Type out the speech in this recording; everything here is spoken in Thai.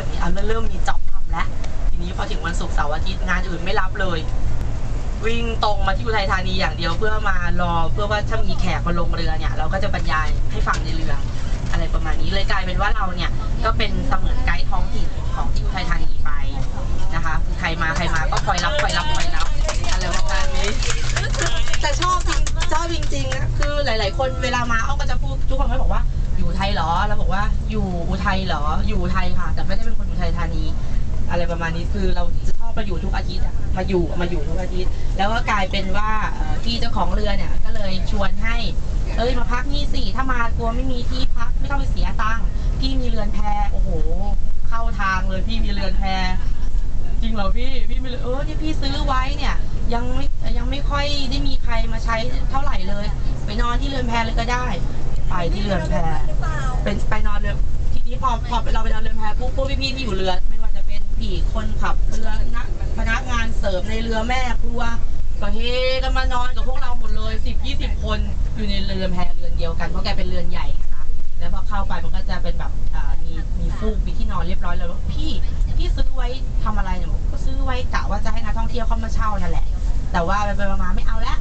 แบบนี้เอาเริ่มมีจ็อบทำแล้วทีนี้พอถึงวันศุกร์เสาร์อาทิตย์งานอื่นไม่รับเลย วิ่งตรงมาที่อุทัยธานีอย่างเดียวเพื่อมารอเพื่อว่าถ้ามีแขกมาลงเรือเนี่ยเราก็จะบรรยายให้ฟังในเรืออะไรประมาณนี้เลยกลายเป็นว่าเราเนี่ยก็เป็นเสมือนไกด์ท้องถิ่นของที่อุทัยธานีไปนะคะคือใครมาใครมาก็คอยรับคอยรับคอยรับอะไรประมาณนี้แต่ชอบจริงชอบจริงๆนะคือหลาย ๆ คนเวลามาอ้อมก็จะพูดทุกคนก็บอกว่า ว่าอยู่อุทัยเหรออยู่อุทัยค่ะ แต่ไม่ได้เป็นคนอุทัยธานีอะไรประมาณนี้คือเราจะชอบมาอยู่ทุกอาทิตย์อะมาอยู่มาอยู่ทุกอาทิตย์ แล้วก็กลายเป็นว่าพี่เจ้าของเรือเนี่ยก็เลยชวนให้เอ้ยมาพักนี่สิถ้ามากลัวไม่มีที่พักไม่ต้องไปเสียตังค์พี่มีเรือนแพโอ้โห เข้าทางเลยพี่มีเรือนแพจริงเหรอพี่พี่ไม่เลยเออที่พี่ซื้อไว้เนี่ย ยังไม่ยังไม่ค่อยได้มีใครมาใช้เท่าไหร่เลย ไปนอนที่เรือนแพเลยก็ได้ ไปที่เรือนแพเป็นไปนอนเรือทีนี้พอพอเราไปนอนเรือนแพปุ๊บพวกพี่ๆที่อยู่เรือไม่ว่าจะเป็นผีคนขับเรือนักพนักงานเสิร์ฟในเรือแม่ครัวก็เฮกันมานอนกับพวกเราหมดเลยสิบยี่สิบคนอยู่ในเรือนแพเรือนเดียวกันเพราะแกเป็นเรือนใหญ่นะคะแล้วพอเข้าไปมันก็จะเป็นแบบมีมีฟูกมีที่นอนเรียบร้อยเลยว่าพี่พี่ซื้อไว้ทำอะไรเนี่ยบอกก็ซื้อไว้กะว่าจะให้นักท่องเที่ยวเข้ามาเช่านั่นแหละ แต่ว่าไปมาไม่เอาแล้ว